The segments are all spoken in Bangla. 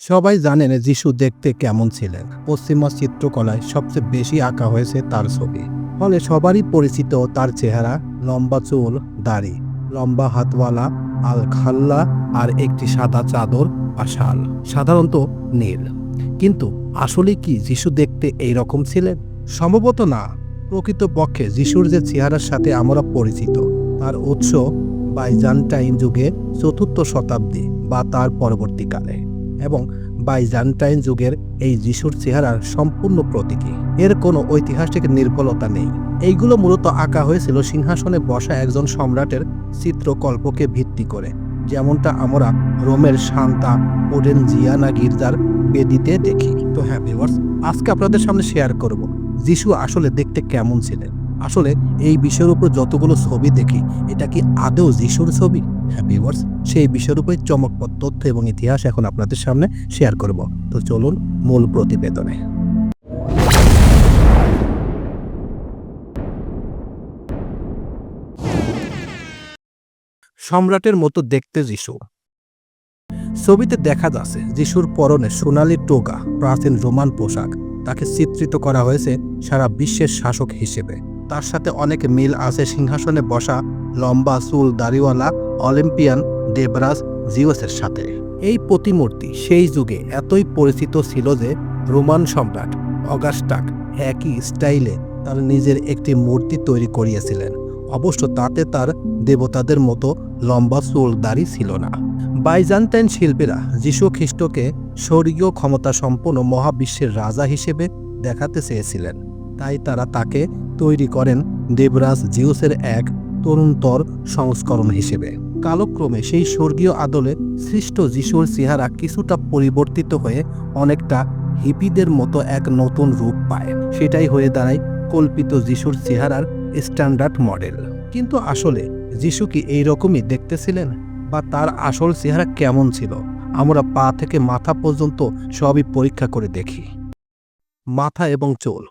সবাই জানেন যিশু দেখতে কেমন ছিলেন। পশ্চিমা চিত্রকলায় সবচেয়ে বেশি আঁকা হয়েছে তার ছবি। ফলে সবারই পরিচিত তার চেহারা, লম্বা চুল, দাড়ি, লম্বা হাতওয়ালা, আল খাল্লা আর একটি সাদা চাদর বা শাল, সাধারণত নীল। কিন্তু আসলে কি যিশু দেখতে এই রকম ছিলেন? সম্ভবত না। প্রকৃতপক্ষে যিশুর যে চেহারার সাথে আমরা পরিচিত, তার উৎস বাইজান্টাইন যুগে চতুর্থ শতাব্দী বা তার পরবর্তীকালে। এবং বাইজান্টাইন যুগের এই যিশুর চেহারার সম্পূর্ণ প্রতীকী। এর কোনো ঐতিহাসিক নির্ভলতা নেই। এইগুলো মূলত আঁকা হয়েছিল সিংহাসনে বসা একজন সম্রাটের চিত্রকল্পকে ভিত্তি করে। যেমনটা আমরা রোমের শান্তা ওডেন জিয়ানা গির্জার বেদিতে দেখি। তো হ্যাঁ ভিউয়ার্স, আজকে আপনাদের সামনে শেয়ার করব যিশু আসলে দেখতে কেমন ছিলেন। আসলে এই বিষয়ের উপর যতগুলো ছবি দেখি, এটা কি আদৌ যিশুর ছবি? হ্যাঁ ভিউয়ার্স সেই বিষয়ের উপরে চমকপ্রদ তথ্য এবং ইতিহাস এখন আপনাদের সামনে শেয়ার করব। তো চলুন মূল প্রতিবেদনে। সম্রাটের মতো দেখতে যিশু। ছবিতে দেখা যাচ্ছে যিশুর পরনে সোনালি টোগা, প্রাচীন রোমান পোশাক। তাকে চিত্রিত করা হয়েছে সারা বিশ্বের শাসক হিসেবে। তার সাথে অনেক মিল আছে। সিংহাসনে বসা লম্বা চুল দাড়িওয়ালা অলিম্পিয়ান দেবরাজ জিওসের সাথে। এই প্রতিমূর্তি সেই যুগে এতই পরিচিত ছিল যে রোমান সম্রাট অগাস্টাক একই স্টাইলে তার নিজের একটি মূর্তি তৈরি করিয়েছিলেন। অবশ্য তাতে তার দেবতাদের মতো লম্বা চুল দাড়ি ছিল না। বাইজান্টাইন শিল্পীরা যীশু খ্রিস্টকে স্বর্গীয় ক্ষমতা সম্পন্ন মহাবিশ্বের রাজা হিসেবে দেখাতে চেয়েছিলেন। তাই তারা তাকে তৈরি করেন দেবরাজ জিউসের এক তরুণতর সংস্করণ হিসেবে। কালক্রমে সেই স্বর্গীয় আদলে সৃষ্ট যিশুর চেহারা কিছুটা পরিবর্তিত হয়ে অনেকটা হিপিদের মতো এক নতুন রূপ পায়। সেটাই হয়ে দাঁড়ায় কল্পিত যিশুর চেহারার স্ট্যান্ডার্ড মডেল। কিন্তু আসলে যিশু কি এইরকমই দেখতেছিলেন? বা তার আসল চেহারা কেমন ছিল? আমরা পা থেকে মাথা পর্যন্ত সবই পরীক্ষা করে দেখি। মাথা এবং চুল।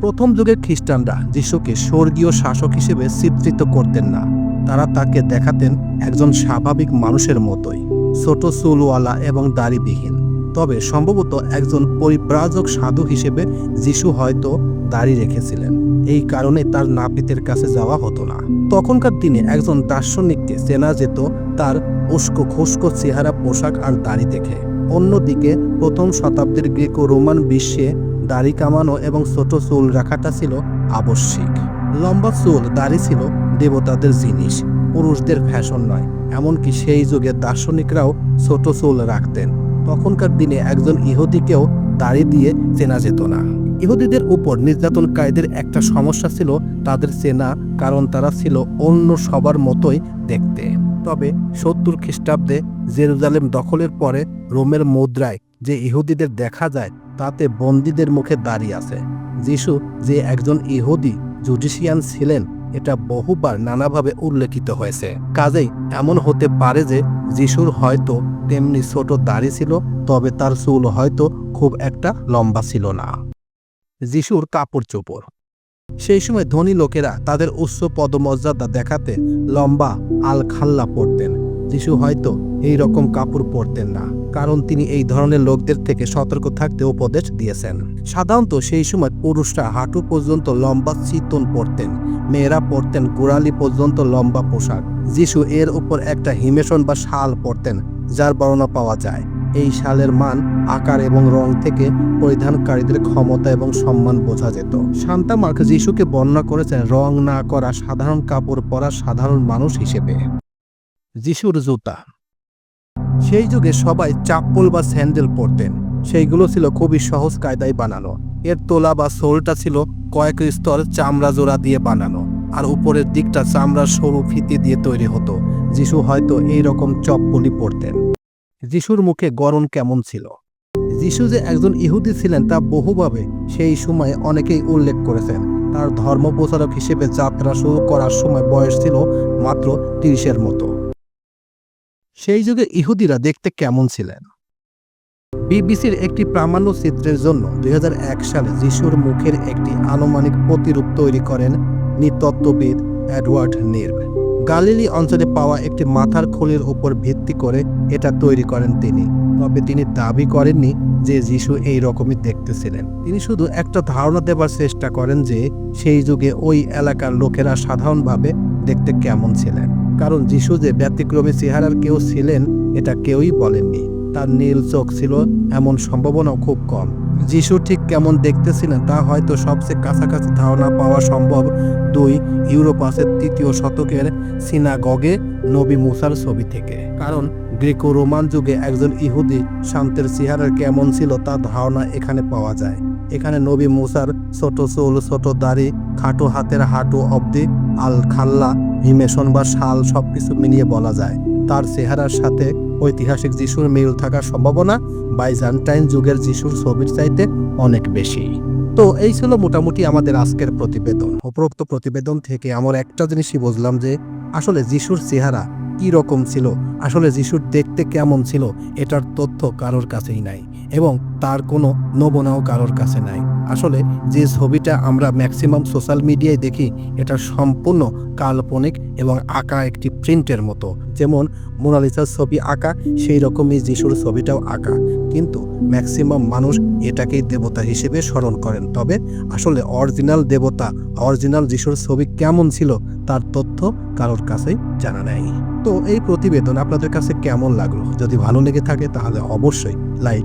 প্রথম যুগের খ্রিস্টানরা যিশুকে স্বর্গীয় শাসক হিসেবে চিত্রিত করতেন না। তারা তাকে দেখাতেন একজন স্বাভাবিক মানুষের মতোই, ছোট চুলওয়ালা এবং দাড়িবিহীন। তবে সম্ভবত একজন পরিব্রাজক সাধু হিসেবে যিশু হয়তো দাড়ি রেখেছিলেন। এই কারণে তার নাপিতের কাছে যাওয়া হতো না। তখনকার দিনে একজন দার্শনিককে চেনা যেত তার উস্কো খুস্কো চেহারা পোশাক আর দাড়ি দেখে। অন্যদিকে প্রথম শতাব্দীর গ্রেকো রোমান বিশ্বে দাড়ি কামানো এবং ছোট চুল রাখাটা ছিল আবশ্যিক। লম্বা চুল, দাড়ি ছিল দেবতাদের জিনিস, পুরুষদের ফ্যাশন নয়। এমনকি সেই যুগে দার্শনিকরাও ছোট চুল রাখতেন। তখনকার দিনে একজন ইহুদিকেও দাড়ি দিয়ে চেনা যেত না। ইহুদিদের উপর নির্যাতনকারীদের একটা সমস্যা ছিল তাদের চেনা, কারণ তারা ছিল অন্য সবার মতোই দেখতে। তবে সত্তর খ্রিস্টাব্দে জেরুজালেম দখলের পরে রোমের মুদ্রায় যে ইহুদিদের দেখা যায়, তাতে বন্দীদের মুখে দাঁড়িয়ে আছে। যিশু যে একজন ইহুদি, জুডিশিয়ান ছিলেন, এটা বহুবার নানাভাবে উল্লেখিত হয়েছে। কাজেই এমন হতে পারে যে যিশুর হয়তো তেমনি ছোট দাড়ি ছিল, তবে তার চুল হয়তো খুব একটা লম্বা ছিল না। যিশুর কাপড় চোপড়। সেই সময় ধনী লোকেরা তাদের উচ্চ পদমর্যাদা দেখাতে লম্বা আল খাল্লা পরতেন। যিশু হয়তো এই রকম কাপড় পরতেন না। কারণ তিনি এই ধরনের লোকদের থেকে সতর্ক থাকতে উপদেশ দিয়েছেন। সাধারণত সেই সময় পুরুষরা হাঁটু পর্যন্ত লম্বা চিতন পরতেন, মেয়েরা পরতেন গোড়ালি পর্যন্ত লম্বা পোশাক। যিশু এর উপর একটা হিমেশন বা শাল পরতেন, যার বর্ণনা পাওয়া যায়। এই শালের মান, আকার এবং রং থেকে পরিধানকারীদের ক্ষমতা এবং সম্মান বোঝা যেত। শান্তা মার্ক যিশুকে বর্ণনা করেছেন, রং না করা সাধারণ কাপড় পরা সাধারণ মানুষ হিসেবে। যিশুর জুতা। সেই যুগে সবাই চাপ্পল বা স্যান্ডেল পরতেন। সেইগুলো ছিল খুবই সহজ কায়দায় বানানো। এর তোলা বা সোলটা ছিল কয়েক স্তর চামড়া জোড়া দিয়ে বানানো আর উপরের দিকটা চামড়ার সরু ফিতে দিয়ে তৈরি হতো। যিশু হয়তো এই রকম চপ্পলই পরতেন। যিশুর মুখে গরম কেমন ছিল? যিশু যে একজন ইহুদি ছিলেন তা বহুভাবে সেই সময় অনেকেই উল্লেখ করেছেন। তার ধর্ম প্রচারক হিসেবে যাত্রা শুরু করার সময় বয়স ছিল মাত্র তিরিশের মতো। সেই যুগে ইহুদিরা দেখতে কেমন ছিলেন? বিবিসির একটি প্রামাণ্য চিত্রের জন্য দু হাজার এক সালে যিশুর মুখের একটি আনুমানিক প্রতিরূপ তৈরি করেন নৃতত্ত্ববিদ এডওয়ার্ড নির্ভ গালিলি অঞ্চলে পাওয়া একটি মাথার খুলির উপর ভিত্তি করে এটা তৈরি করেন তিনি। তবে তিনি দাবি করেননি যে যিশু এই রকমই দেখতেছিলেন তিনি শুধু একটা ধারণা দেবার চেষ্টা করেন যে সেই যুগে ওই এলাকার লোকেরা সাধারণভাবে দেখতে কেমন ছিলেন। কারণ যিশু যে ব্যতিক্রমী চেহারার কেউ ছিলেন, এটা কেউই বলেননি। তার নীল চোখ ছিল এমন সম্ভাবনা খুব কম। যিশু ঠিক কেমন দেখতেছিলেন তা হয়তো সবচেয়ে কাছাকাছি ধারণা পাওয়া সম্ভব। দুই ইউরোপাসের তৃতীয় শতকের সিনাগগে নবী মুসার ছবি থেকে। কারণ গ্রেকো রোমান যুগে একজন ইহুদি শান্তের চেহারা কেমন ছিল তা ধারণা এখানে পাওয়া যায়। এখানে নবী মুসার ছোট চুল, ছোট দাড়ি, খাটো হাতের হাঁটু অবধি আল খাল্লা হিমেশন বা শাল সবকিছু মিলিয়ে বলা যায়। তার চেহারার সাথে ঐতিহাসিক যিশুর মিল থাকার সম্ভাবনা বাইজান্টাইন যুগের যিশুর ছবির চাইতে অনেক বেশি। তো এই ছিল মোটামুটি আমাদের আজকের প্রতিবেদন। উপরোক্ত প্রতিবেদন থেকে আমার একটা জিনিসই বুঝলাম যে, আসলে যিশুর চেহারা কি রকম ছিল? আসলে যিশুর দেখতে কেমন ছিল? এটার তথ্য কারোর কাছেই নাই। এবং তার কোনো নমুনাও কারোর কাছে নাই। আসলে যে ছবিটা আমরা ম্যাক্সিমাম সোশ্যাল মিডিয়ায় দেখি, এটা সম্পূর্ণ কাল্পনিক এবং আঁকা একটি প্রিন্টের মতো। যেমন মোনালিসার ছবি আঁকা, সেই রকমই যিশুর ছবিটাও আঁকা। কিন্তু ম্যাক্সিমাম মানুষ এটাকেই দেবতা হিসেবে স্মরণ করেন। তবে আসলে অরিজিনাল দেবতা, অরিজিনাল যিশুর ছবি কেমন ছিল, তার তথ্য কারোর কাছেই জানা নেই। তো এই প্রতিবেদন আপনাদের কাছে কেমন লাগল? যদি ভালো লেগে থাকে, তাহলে অবশ্যই লাইক